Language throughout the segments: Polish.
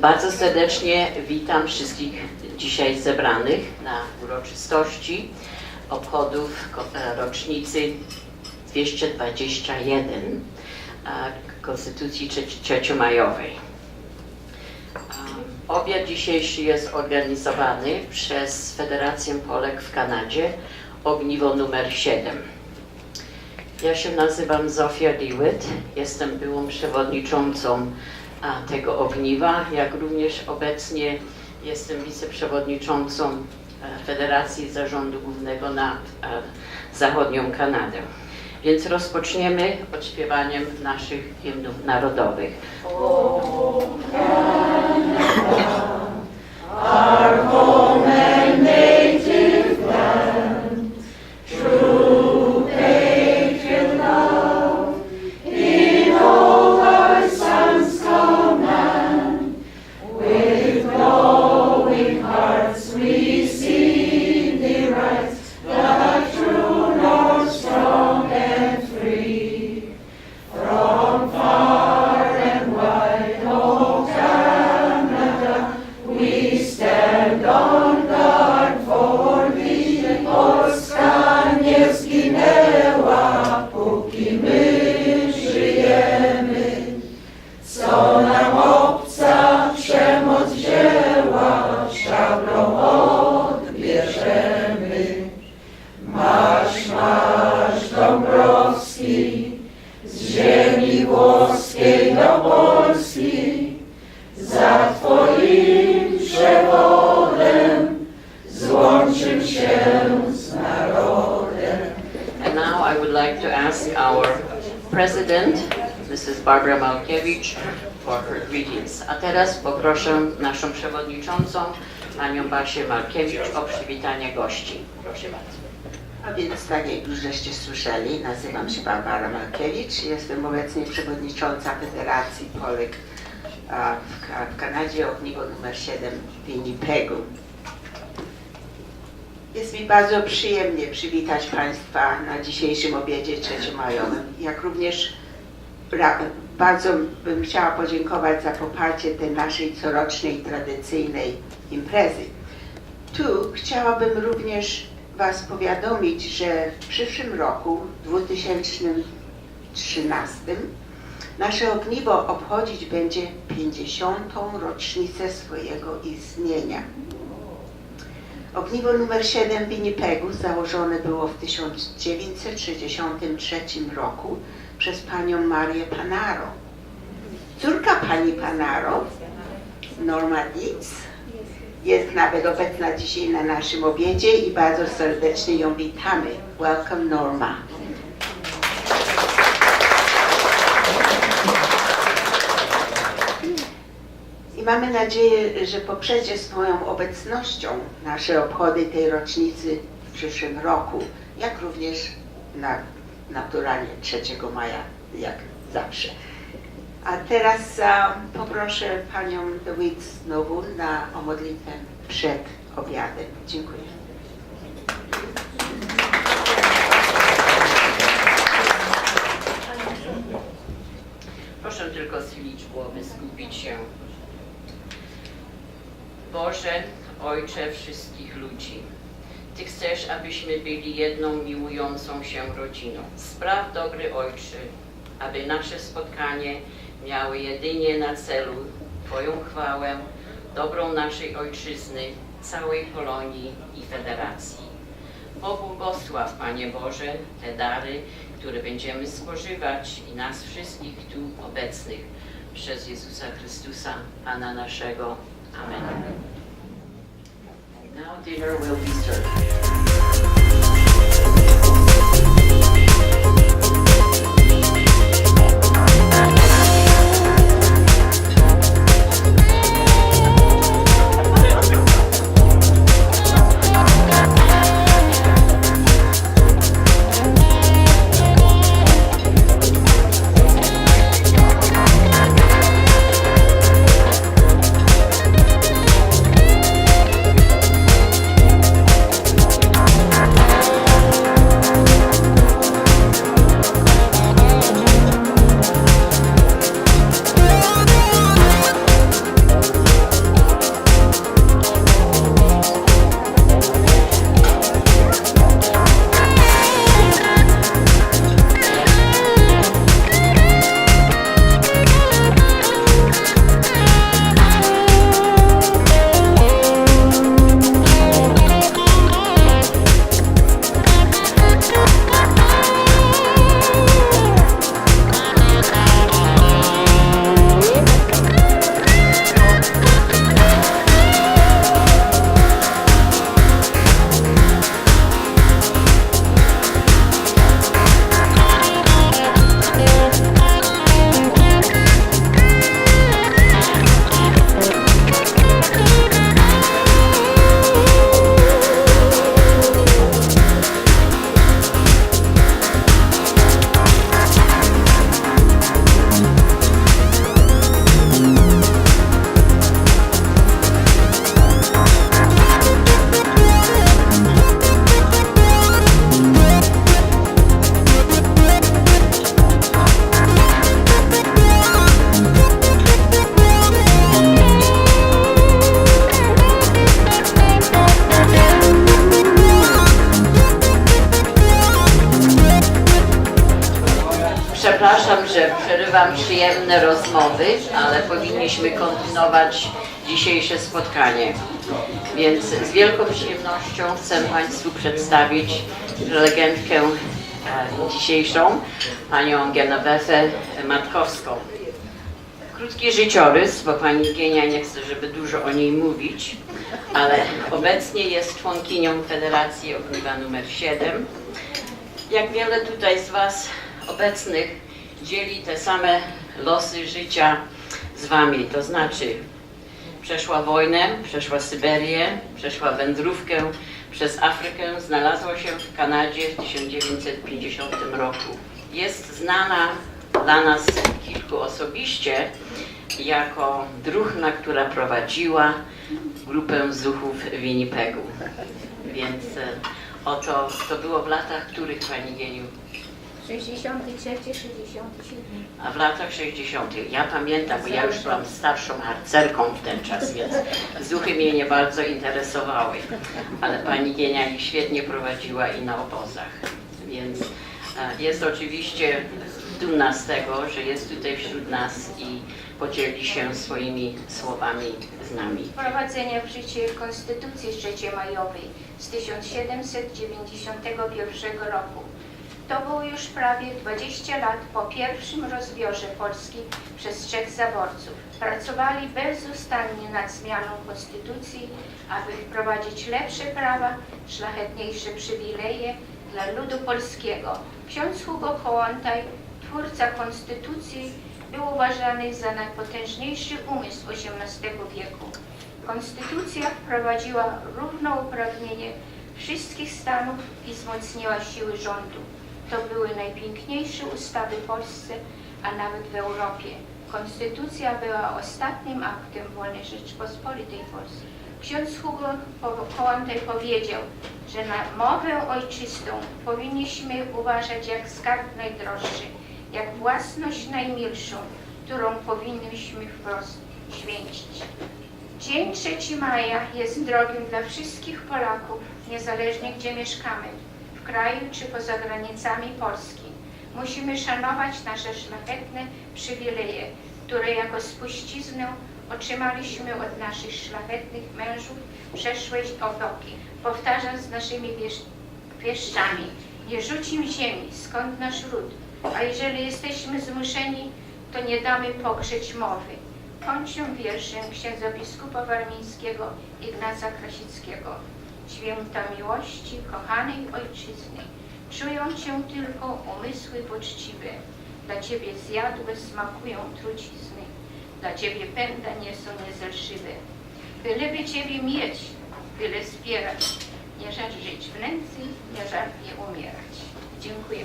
Bardzo serdecznie witam wszystkich dzisiaj zebranych na uroczystości obchodów e, rocznicy 221 e, Konstytucji Trze- Trzeciomajowej. Obiad dzisiejszy jest organizowany przez Federację Polek w Kanadzie Ogniwo numer 7. Ja się nazywam Zofia Dewitt, jestem byłą przewodniczącą tego ogniwa, jak również obecnie jestem wiceprzewodniczącą e, Federacji Zarządu Głównego na e, Zachodnią Kanadę. Więc rozpoczniemy odśpiewaniem naszych hymnów narodowych. And ask our president, Mrs. Barbara Malkiewicz, for her greetings. A teraz poproszę naszą przewodniczącą, panią Basię Malkiewicz, o przywitanie gości. Proszę bardzo. A więc tak jak już żeście słyszeli, nazywam się Barbara Malkiewicz, jestem obecnie przewodnicząca Federacji Polek w, Ka- w Kanadzie, ogniwo numer 7 w Winnipegu. Jest mi bardzo przyjemnie przywitać Państwa na dzisiejszym obiedzie trzeciomajowym, jak również bardzo bym chciała podziękować za poparcie tej naszej corocznej tradycyjnej imprezy. Tu chciałabym również Was powiadomić, że w przyszłym roku, 2013, nasze ogniwo obchodzić będzie 50. rocznicę swojego istnienia. Ogniwo numer 7 w Winnipegu założone było w 1963 roku przez panią Marię Panaro. Córka pani Panaro, Norma Dietz, jest nawet obecna dzisiaj na naszym obiedzie i bardzo serdecznie ją witamy. Welcome Norma. Mamy nadzieję, że poprzecie swoją obecnością nasze obchody tej rocznicy w przyszłym roku, jak również na, naturalnie 3 maja, jak zawsze. A teraz a, poproszę Panią DeWitt znowu na, o modlitwę przed obiadem. Dziękuję. Proszę tylko schylić głowy, skupić się. Boże, Ojcze wszystkich ludzi, Ty chcesz, abyśmy byli jedną miłującą się rodziną. Spraw, dobry Ojcze, aby nasze spotkanie miały jedynie na celu Twoją chwałę, dobrą naszej Ojczyzny, całej Polonii i Federacji. Pobłogosław, Panie Boże, te dary, które będziemy spożywać i nas wszystkich tu obecnych przez Jezusa Chrystusa, Pana naszego. Amen. Now dinner will be served. Że przerywam przyjemne rozmowy, ale powinniśmy kontynuować dzisiejsze spotkanie. Więc z wielką przyjemnością chcę Państwu przedstawić prelegentkę e, dzisiejszą, panią Genowefę Matkowską. Krótki życiorys, bo pani Gienia nie chce, żeby dużo o niej mówić, ale obecnie jest członkinią Federacji Ogniwa numer 7. Jak wiele tutaj z Was obecnych dzieli te same losy życia z Wami, to znaczy przeszła wojnę, przeszła Syberię, przeszła wędrówkę przez Afrykę, znalazła się w Kanadzie w 1950 roku. Jest znana dla nas kilku osobiście jako druhna, która prowadziła grupę zuchów w Winnipegu. Więc e, oto to było w latach których Pani Gieniu? 63, 67. A w latach 60. Ja pamiętam, bo ja już byłam starszą harcerką w ten czas, więc zuchy mnie nie bardzo interesowały. Ale pani Gienia ich świetnie prowadziła i na obozach. Więc e, jest oczywiście dumna z tego, że jest tutaj wśród nas i podzieli się swoimi słowami z nami. Wprowadzenie w życie Konstytucji 3 majowej z 1791 roku. To było już prawie 20 lat po pierwszym rozbiorze Polski przez trzech zaborców. Pracowali bezustannie nad zmianą Konstytucji, aby wprowadzić lepsze prawa, szlachetniejsze przywileje dla ludu polskiego. Ksiądz Hugo Kołłątaj, twórca Konstytucji, był uważany za najpotężniejszy umysł XVIII wieku. Konstytucja wprowadziła równouprawnienie wszystkich stanów i wzmocniła siły rządu. To były najpiękniejsze ustawy w Polsce, a nawet w Europie. Konstytucja była ostatnim aktem wolnej Rzeczpospolitej Polski. Ksiądz Hugo Kołłątaj powiedział, że na mowę ojczystą powinniśmy uważać jak skarb najdroższy, jak własność najmilszą, którą powinniśmy wprost święcić. Dzień 3 maja jest drogim dla wszystkich Polaków, niezależnie gdzie mieszkamy, kraju czy poza granicami Polski. Musimy szanować nasze szlachetne przywileje, które jako spuściznę otrzymaliśmy od naszych szlachetnych mężów przeszłej epoki. Powtarzam z naszymi wiesz- wieszczami, nie rzucim ziemi, skąd nasz ród, a jeżeli jesteśmy zmuszeni, to nie damy pokrzeć mowy. Kończę wierszem księdza biskupa warmińskiego Ignaca Krasickiego. Święta miłości, kochanej ojczyzny, czują cię tylko umysły poczciwe. Dla ciebie zjadłe smakują trucizny, dla ciebie pęda nie są niezelżywe. Byleby ciebie mieć, byle zbierać, nie żal żyć w nędzy, nie żal nie umierać. Dziękuję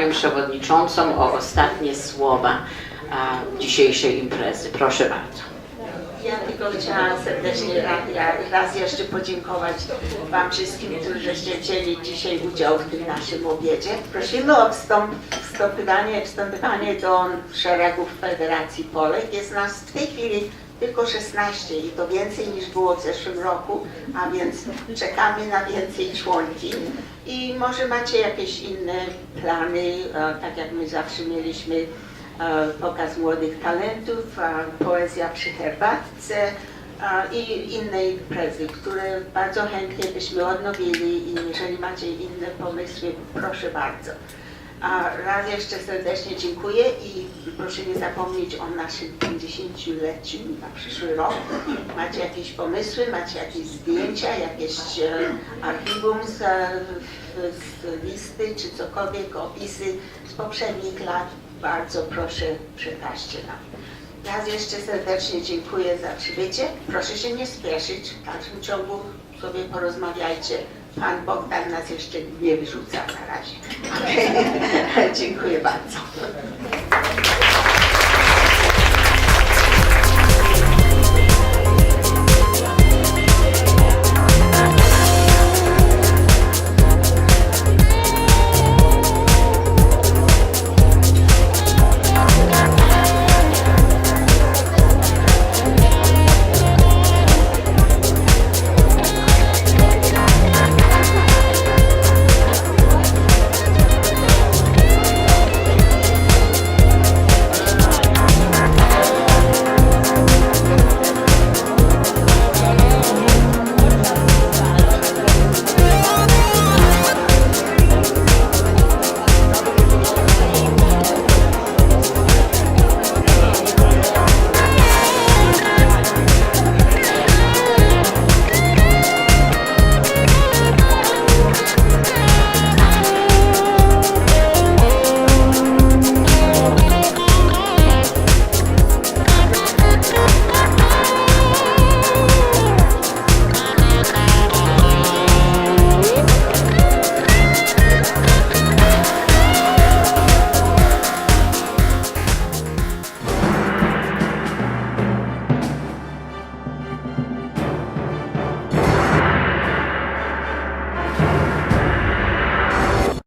panią przewodniczącą o ostatnie słowa dzisiejszej imprezy. Proszę bardzo. Ja tylko chciałam serdecznie raz jeszcze podziękować Wam wszystkim, którzy wzięli dzisiaj udział w tym naszym obiedzie. Prosimy o wstąp, wstąpywanie, wstąpywanie do szeregów Federacji Polek. Jest nas w tej chwili tylko 16 i to więcej niż było w zeszłym roku, a więc czekamy na więcej członki. I może macie jakieś inne plany, e, tak jak my zawsze mieliśmy e, pokaz młodych talentów, e, poezja przy herbatce i inne imprezy, które bardzo chętnie byśmy odnowili i jeżeli macie inne pomysły, proszę bardzo. Raz jeszcze serdecznie dziękuję i proszę nie zapomnieć o naszym 50-leciu na przyszły rok. Macie jakieś pomysły, macie jakieś zdjęcia, jakieś e, archiwum z, z listy czy cokolwiek, opisy z poprzednich lat. bardzo proszę przekażcie nam. Raz jeszcze serdecznie dziękuję za przybycie. Proszę się nie spieszyć, w dalszym ciągu sobie porozmawiajcie. Pan Bogdan nas jeszcze nie wyrzuca na razie. dziękuję bardzo.